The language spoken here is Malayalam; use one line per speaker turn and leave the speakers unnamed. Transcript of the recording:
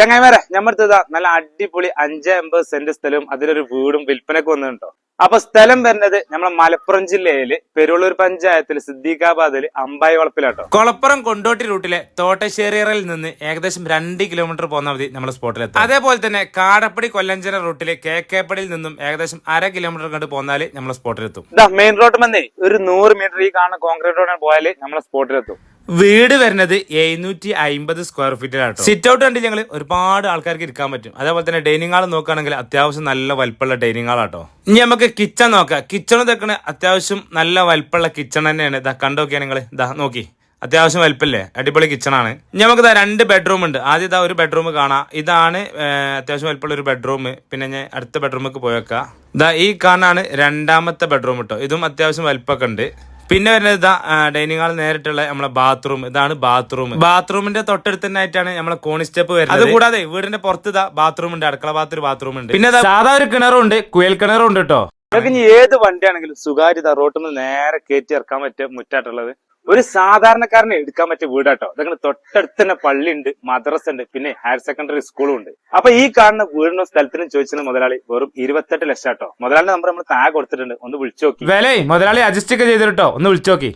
ചങ്ങായിമാരെ ഞമ്മടുത്ത് നല്ല അടിപൊളി അഞ്ച് അമ്പത് സെന്റ് സ്ഥലവും അതിലൊരു വീടും വിൽപ്പനക്ക് വന്നിട്ടുണ്ടോ അപ്പൊ സ്ഥലം വരുന്നത് നമ്മളെ മലപ്പുറം ജില്ലയിൽ പെരുളൂർ പഞ്ചായത്തിൽ സിദ്ദീഖാബാദിൽ അമ്പായി വളപ്പിലാട്ടോ
കൊളപ്പുറം കൊണ്ടോട്ടി റൂട്ടിലെ തോട്ടശ്ശേരിയറിൽ നിന്ന് ഏകദേശം രണ്ട് കിലോമീറ്റർ പോകുന്ന മതി നമ്മുടെ സ്പോട്ടിലെത്തും അതേപോലെ തന്നെ കാടപ്പടി കൊല്ലഞ്ചന റൂട്ടിലെ കെ കേക്കേപ്പടിയിൽ നിന്നും ഏകദേശം അര കിലോമീറ്റർ കണ്ട് പോന്നാൽ നമ്മളെ സ്പോട്ടിലെത്തും.
മെയിൻ റോഡ് വന്നേ ഒരു നൂറ് മീറ്റർ ഈ കാണുന്ന കോൺക്രീറ്റ് റോഡിൽ പോയാൽ നമ്മളെ സ്പോട്ടിലെത്തും.
വീട് വരുന്നത് എഴുന്നൂറ്റി അമ്പത് സ്ക്വയർ ഫീറ്റിലാണ് സിറ്റ് ഔട്ട് കണ്ടില്ല ഞങ്ങൾ ഒരുപാട് ആൾക്കാർക്ക് ഇരിക്കാൻ പറ്റും. അതേപോലെ തന്നെ ഡൈനിങ് ഹാൾ നോക്കുകയാണെങ്കിൽ അത്യാവശ്യം നല്ല വലിപ്പമുള്ള ഡൈനിങ് ഹാളാട്ടോ ഇനി നമുക്ക് കിച്ചൺ നോക്കാം. കിച്ചൺ തെക്കണ അത്യാവശ്യം നല്ല വലിപ്പമുള്ള കിച്ചൺ തന്നെയാണ്. ഇതാ കണ്ടോക്കിയാ നിങ്ങൾ ഇതാ നോക്കി. അത്യാവശ്യം വലിപ്പല്ലേ അടിപൊളി ഇനി നമുക്ക് ഇതാ രണ്ട് ബെഡ്റൂം ഉണ്ട്. ആദ്യം ഇതാ ഒരു ബെഡ്റൂം കാണാം. ഇതാണ് അത്യാവശ്യം വലിപ്പമുള്ള ഒരു ബെഡ്റൂം പിന്നെ ഞാൻ അടുത്ത ബെഡ്റൂമിലേക്ക് പോയേക്കാം. ഇതാ ഈ കാണാണ് രണ്ടാമത്തെ ബെഡ്റൂം കേട്ടോ ഇതും അത്യാവശ്യം വലിപ്പമൊക്കെ ഉണ്ട്. പിന്നെ വരുന്നത് ഇതാ ഡൈനിങ് ഹാൾ നേരിട്ടുള്ള നമ്മളെ ബാത്റൂം ഇതാണ് ബാത്റൂം ബാത്റൂമിന്റെ തൊട്ടടുത്ത് തന്നെ ആയിട്ടാണ് നമ്മളെ കോണി സ്റ്റെപ്പ് വരുന്നത്. അത് കൂടാതെ വീടിന്റെ പുറത്ത് ഇതാ ബാത്റൂം ഉണ്ട് അടുക്കള ഭാഗത്ത് ഒരു ബാത്റൂം ഉണ്ട്. പിന്നെ സാധാ ഒരു കിണറും ഉണ്ട് കുയൽ കിണറും ഉണ്ട് കേട്ടോ
നിങ്ങൾക്ക് ഇനി ഏത് വണ്ടിയാണെങ്കിലും സുഖാര്യത റോട്ടിൽ നിന്ന് നേരെ കയറ്റി ഇറക്കാൻ പറ്റിയ മുറ്റായിട്ടുള്ളത്. ഒരു സാധാരണക്കാരനെ എടുക്കാൻ പറ്റിയ വീടാട്ടോ. അതങ്ങനെ തൊട്ടടുത്ത് തന്നെ പള്ളി ഉണ്ട് മദ്രസ ഉണ്ട് പിന്നെ ഹയർ സെക്കൻഡറി സ്കൂളും ഉണ്ട്. അപ്പൊ ഈ കാണുന്ന വീടിനും സ്ഥലത്തിനും ചോദിച്ചത് മുതലാളി വെറും ഇരുപത്തെട്ട് ലക്ഷം കേട്ടോ മുതലാളിന്റെ നമ്പർ നമ്മൾ താഴെ കൊടുത്തിട്ടുണ്ട്. ഒന്ന് വിളിച്ചു നോക്കി.
വില മുതലാളി അഡ്ജസ്റ്റ് ഒക്കെ ചെയ്തിട്ടോ ഒന്ന് വിളിച്ചു നോക്കി.